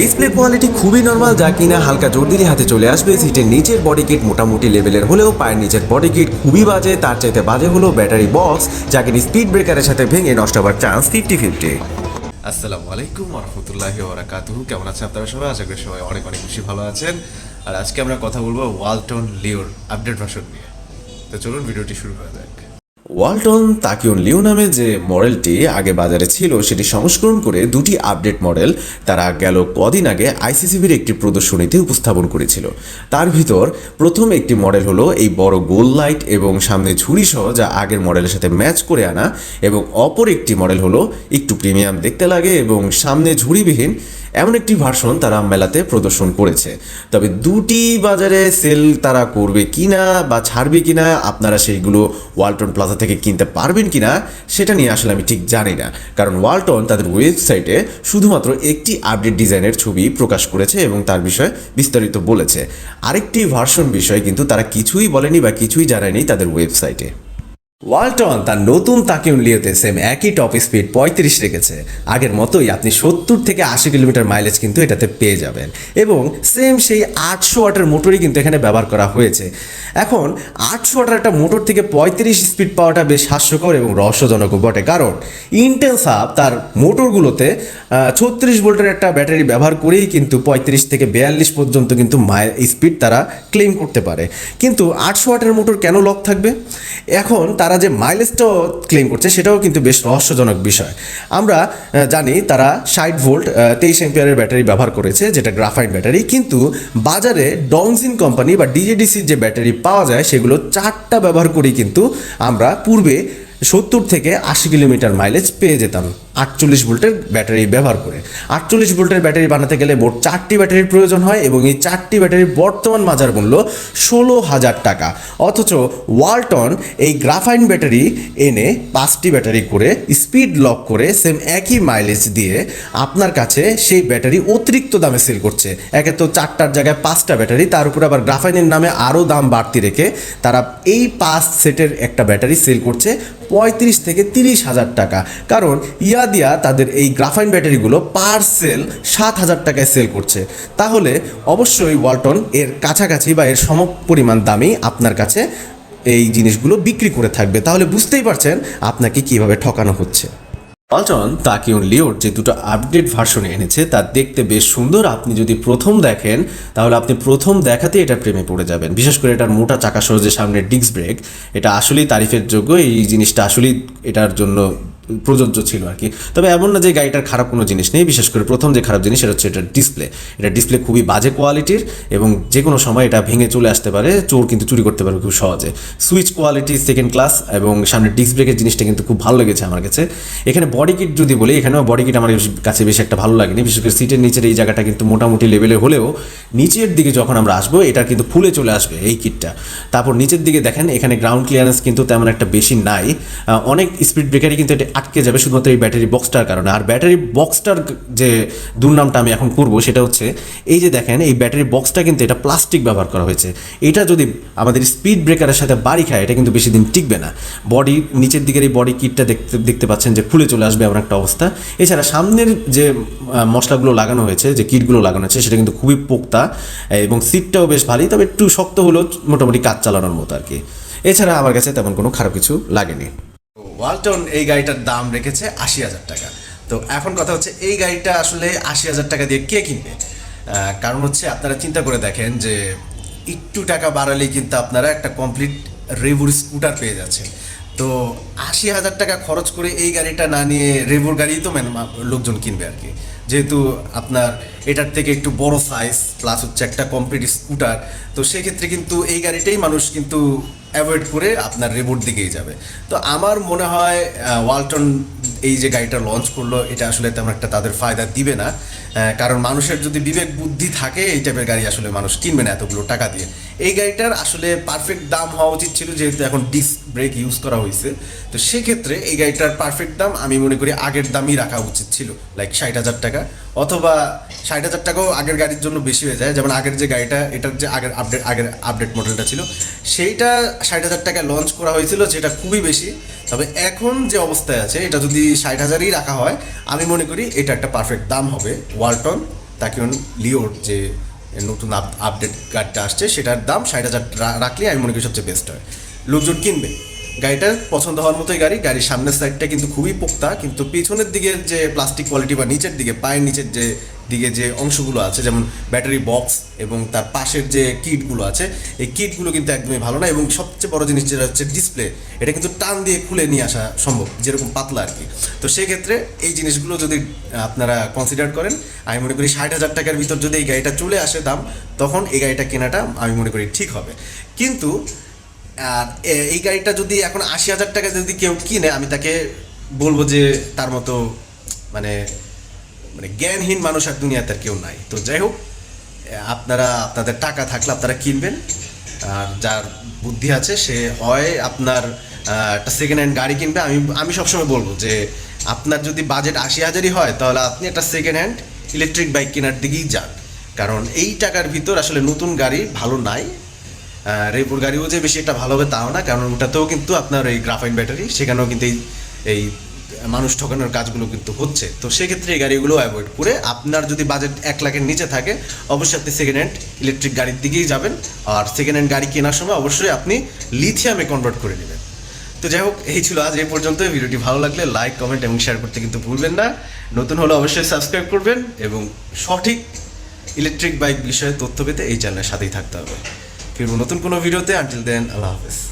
Display quality খুবই normal যা কিনা হালকা জোর দিলে হাতে চলে আসবে। সিটের নিচের বডি কিট মোটামুটি লেভেলের হলেও পায়ের নিচের বডি কিট খুবই বাজে, তার চাইতে বাজে হলো ব্যাটারি বক্স যা কিনা স্পিড ব্রেকারের সাথে ভেঙে নষ্ট হওয়ার চান্স ফিফটি ফিফটি আসসালামু আলাইকুম রহমতুল্লাহ ওরাকাতুহু কেমন আছেন আপনারা সবাই? আশা করি সবাই অনেক অনেক বেশি ভালো আছেন। আর আজকে আমরা কথা বলব ওয়ালটন লিওর আপডেট ভার্সন নিয়ে। তো চলুন ভিডিওটি শুরু করা যাক। ওয়ালটন তাকিউন লিও নামে যে মডেলটি আগে বাজারে ছিল, সেটি সংস্করণ করে দুটি আপডেট মডেল তারা গেল কদিন আগে আইসিসিবির একটি প্রদর্শনীতে উপস্থাপন করেছিল। তার ভিতর প্রথম একটি মডেল হলো এই বড় গোল লাইট এবং সামনে ঝুড়ি সহ যা আগের মডেলের সাথে ম্যাচ করে আনা, এবং অপর একটি মডেল হলো একটু প্রিমিয়াম দেখতে লাগে এবং সামনে ঝুড়িবিহীন এমন একটি ভার্সন তারা মেলাতে প্রদর্শন করেছে। তবে দুটি বাজারে সেল তারা করবে কিনা বা ছাড়বে কিনা, আপনারা সেইগুলো ওয়ালটন প্লাজা থেকে কিনতে পারবেন কিনা, সেটা নিয়ে আসলে আমি ঠিক জানি না। কারণ ওয়ালটন তাদের ওয়েবসাইটে শুধুমাত্র একটি আপডেট ডিজাইনের ছবি প্রকাশ করেছে এবং তার বিষয়ে বিস্তারিত বলেছে। আরেকটি ভার্সন বিষয়ে কিন্তু তারা কিছুই বলেনি বা কিছুই জানায়নি তাদের ওয়েবসাইটে। ওয়ালটন তার নতুন তাকিউন লিওতে সেম একই টপ স্পিড পঁয়ত্রিশ রেখেছে। আগের মতোই আপনি সত্তর থেকে আশি কিলোমিটার মাইলেজ কিন্তু এটাতে পেয়ে যাবেন। এবং সেম সেই আটশো ওয়াটের মোটরই কিন্তু এখানে ব্যবহার করা হয়েছে। এখন আটশো ওয়াটের একটা মোটর থেকে পঁয়ত্রিশ স্পিড পাওয়াটা বেশ হাস্যকর এবং রহস্যজনকও বটে। কারণ ইন্টেল সাপ তার মোটরগুলোতে ছত্রিশ ভোল্টের একটা ব্যাটারি ব্যবহার করেই কিন্তু পঁয়ত্রিশ থেকে বিয়াল্লিশ পর্যন্ত কিন্তু মাইল স্পিড তারা ক্লেম করতে পারে। কিন্তু আটশো ওয়াটের মোটর কেন লক থাকবে? এখন তারা যে মাইলেজটাও ক্লেম করছে, সেটাও কিন্তু বেশ রহস্যজনক বিষয়। আমরা জানি তারা ষাট ভোল্ট তেইশ এম্পিয়ারের ব্যাটারি ব্যবহার করেছে, যেটা গ্রাফাইট ব্যাটারি। কিন্তু বাজারে ডংজিন কোম্পানি বা ডিজেডিসির যে ব্যাটারি পাওয়া যায়, সেগুলো চারটা ব্যবহার করেই কিন্তু আমরা পূর্বে সত্তর থেকে আশি কিলোমিটার মাইলেজ পেয়ে যেতাম। আটচল্লিশ ভোল্টের ব্যাটারি ব্যবহার করে। আটচল্লিশ ভোল্টের ব্যাটারি বানাতে গেলে মোট চারটি ব্যাটারির প্রয়োজন হয় এবং এই চারটি ব্যাটারির বর্তমান বাজার মূল্য ষোলো হাজার টাকা। অথচ ওয়ালটন এই গ্রাফাইন ব্যাটারি এনে পাঁচটি ব্যাটারি করে স্পিড লক করে সেম একই মাইলেজ দিয়ে আপনার কাছে সেই ব্যাটারি অতিরিক্ত দামে সেল করছে। একে তো চারটার জায়গায় পাঁচটা ব্যাটারি, তার উপর আবার গ্রাফাইনের নামে আরও দাম বাড়তি রেখে তারা এই পাঁচ সেটের একটা ব্যাটারি সেল করছে পঁয়ত্রিশ থেকে তিরিশ হাজার টাকা। কারণ ইয়াদিয়া তাদের এই গ্রাফাইন ব্যাটারিগুলো পার সেল সাত হাজার টাকায় সেল করছে। তাহলে অবশ্যই ওয়ালটন এর কাছাকাছি বা এর সম পরিমাণ দামেই আপনার কাছে এই জিনিসগুলো বিক্রি করে থাকবে। তাহলে বুঝতেই পারছেন আপনাকে কীভাবে ঠকানো হচ্ছে। ওয়ালটন তাকিউন লিওর যে দুটো আপডেট ভার্সনে এনেছে, তা দেখতে বেশ সুন্দর। আপনি যদি প্রথম দেখেন, তাহলে আপনি প্রথম দেখাতে এটা প্রেমে পড়ে যাবেন। বিশেষ করে এটার মোটা চাকা সহ যে সামনের ডিস্ক ব্রেক এটা আসলেই তারিফের যোগ্য। এই জিনিসটা আসলেই এটার জন্য প্রযোজ্য ছিল আর কি। তবে এমন না যে গাড়িটার খারাপ কোনো জিনিস নেই, বিশেষ করে প্রথম যে খারাপ জিনিস সেটা হচ্ছে এটার ডিসপ্লে এটা ডিসপ্লে খুবই বাজে কোয়ালিটির এবং যে কোনো সময় এটা ভেঙে চলে আসতে পারে, চোর কিন্তু চুরি করতে পারবে খুব সহজে। সুইচ কোয়ালিটি সেকেন্ড ক্লাস এবং সামনে ডিস্ক ব্রেকের জিনিসটা কিন্তু খুব ভালো লেগেছে আমার কাছে। এখানে বডি কিট যদি বলি, এখানেও বডি কিট আমার কাছে বেশি একটা ভালো লাগেনি, বিশেষ করে সিটের নিচের এই জায়গাটা কিন্তু মোটামুটি লেভেলে হলেও নিচের দিকে যখন আমরা আসব, এটা কিন্তু ফুলে চলে আসবে এই কিটটা তারপর নিচের দিকে দেখেন, এখানে গ্রাউন্ড ক্লিয়ারেন্স কিন্তু তেমন একটা বেশি নাই। অনেক স্পিড ব্রেকারই কিন্তু এটা আটকে যাবে শুধুমাত্র এই ব্যাটারি বক্সটার কারণে। আর ব্যাটারি বক্সটার যে দুর্নামটা আমি এখন করব সেটা হচ্ছে, এই যে দেখেন, এই ব্যাটারি বক্সটা কিন্তু এটা প্লাস্টিক ব্যবহার করা হয়েছে। এটা যদি আমাদের স্পিড ব্রেকারের সাথে বাড়ি খায়, এটা কিন্তু বেশি দিন টিকবে না। বডি নিচের দিকের এই বডি কিটটা দেখতে দেখতে পাচ্ছেন যে ফুলে চলে আসবে এমন একটা অবস্থা। এছাড়া সামনের যে মশলাগুলো লাগানো হয়েছে, যে কিটগুলো লাগানো হয়েছে, সেটা কিন্তু খুবই পোক্তা, এবং সিটটাও বেশ ভালোই তবে একটু শক্ত হলেও মোটামুটি কাজ চালানোর মতো আর কি। এছাড়া আমার কাছে তেমন কোনো খারাপ কিছু লাগেনি। ওয়ালটন এই গাড়িটার দাম রেখেছে আশি হাজার টাকা। তো এখন কথা হচ্ছে, এই গাড়িটা আসলে আশি হাজার টাকা দিয়ে কে কিনবে? কারণ হচ্ছে আপনারা চিন্তা করে দেখেন যে একটু টাকা বাড়ালেই কিন্তু আপনারা একটা কমপ্লিট রেভুর স্কুটার পেয়ে যাচ্ছেন। তো আশি হাজার টাকা খরচ করে এই গাড়িটা না নিয়ে রেভুর গাড়ি তো লোকজন কিনবে আর কি। যেহেতু আপনার এটার থেকে একটু বড় সাইজ প্লাস হচ্ছে একটা কমপ্লিট স্কুটার তো সেক্ষেত্রে কিন্তু এই গাড়িটাই মানুষ কিন্তু অ্যাভয়েড করে আপনার রেবোর দিকেই যাবে। তো আমার মনে হয় ওয়ালটন এই যে গাড়িটা লঞ্চ করল, এটা আসলে তেমন একটা তাদের ফায়দা দিবে না। কারণ মানুষের যদি বিবেক বুদ্ধি থাকে, এই টাইপের গাড়ি আসলে মানুষ কিনবে না এতগুলো টাকা দিয়ে। এই গাড়িটার আসলে পারফেক্ট দাম হওয়া উচিত ছিল, যেহেতু এখন ডিস্ক ব্রেক ইউজ করা হয়েছে। তো সেক্ষেত্রে এই গাড়িটার পারফেক্ট দাম আমি মনে করি আগের দামই রাখা উচিত ছিল লাইক ষাট হাজার টাকা। অথবা ষাট হাজার টাকাও আগের গাড়ির জন্য বেশি হয়ে যায়। যেমন আগের যে গাড়িটা, এটার যে আগের আপডেট আগের আপডেট মডেলটা ছিল, সেইটা ষাট হাজার টাকায় লঞ্চ করা হয়েছিল, যেটা খুবই বেশি। তবে এখন যে অবস্থায় আছে, এটা যদি ষাট হাজারই রাখা হয়, আমি মনে করি এটা একটা পারফেক্ট দাম হবে। ওয়ালটন তাকিয়ন লিওর যে নতুন আপডেট গাড়িটা আসছে, সেটার দাম ষাট হাজার রাখলে আমি মনে করি সবচেয়ে বেস্ট হয়। লোকজন কিনবে। গাড়িটা পছন্দ হওয়ার মতোই গাড়ি, গাড়ির সামনের সাইডটা কিন্তু খুবই পোক্তা, কিন্তু পিছনের দিকে যে প্লাস্টিক কোয়ালিটি বা নিচের দিকে, পায়ের নিচের যে দিকে যে অংশগুলো আছে, যেমন ব্যাটারি বক্স এবং তার পাশের যে কিটগুলো আছে, এই কিটগুলো কিন্তু একদমই ভালো না এবং সবচেয়ে বড় জিনিস যেটা হচ্ছে ডিসপ্লে এটা কিন্তু টান দিয়ে খুলে নিয়ে আসা সম্ভব, যেরকম পাতলা আর কি। তো সেক্ষেত্রে এই জিনিসগুলো যদি আপনারা কনসিডার করেন, আমি মনে করি ষাট হাজার টাকার ভিতর যদি এই গাড়িটা চলে আসে দাম, তখন এই গাড়িটা কেনাটা আমি মনে করি ঠিক হবে। কিন্তু, আর এই গাড়িটা যদি এখন আশি হাজার টাকা যদি কেউ কিনে, আমি তাকে বলব যে তার মতো মানে মানে জ্ঞানহীন মানুষ আর দুনিয়াতে কেউ নাই। তো যাই হোক, আপনারা, আপনাদের টাকা থাকলে আপনারা কিনবেন। আর যার বুদ্ধি আছে, সে হয় আপনার একটা সেকেন্ড হ্যান্ড গাড়ি কিনবে। আমি আমি সবসময় বলব যে আপনার যদি বাজেট আশি হাজারই হয়, তাহলে আপনি একটা সেকেন্ড হ্যান্ড ইলেকট্রিক বাইক কেনার দিকেই যান। কারণ এই টাকার ভিতর আসলে নতুন গাড়ি ভালো নাই। রেপুর গাড়িও যে বেশি একটা ভালো হবে তাও না, কারণ ওটাতেও কিন্তু আপনার এই গ্রাফাইন ব্যাটারি সেখানেও কিন্তু এই মানুষ ঠকানোর কাজগুলো কিন্তু হচ্ছে। তো সেক্ষেত্রে এই গাড়িগুলো অ্যাভয়েড করে আপনার যদি বাজেট এক লাখের নিচে থাকে, অবশ্যই আপনি সেকেন্ড হ্যান্ড ইলেকট্রিক গাড়ির দিকেই যাবেন। আর সেকেন্ড হ্যান্ড গাড়ি কেনার সময় অবশ্যই আপনি লিথিয়ামে কনভার্ট করে নেবেন। তো যাই হোক, এই ছিল আজ এই পর্যন্ত ভিডিওটি ভালো লাগলে লাইক কমেন্ট এবং শেয়ার করতে কিন্তু ভুলবেন না। নতুন হলে অবশ্যই সাবস্ক্রাইব করবেন এবং সঠিক ইলেকট্রিক বাইক বিষয়ে তথ্য পেতে এই চ্যানেলের সাথেই থাকতে হবে। ফিরবো নতুন কোনো ভিডিওতে। আনটিল দেন আল্লাহ হাফেজ।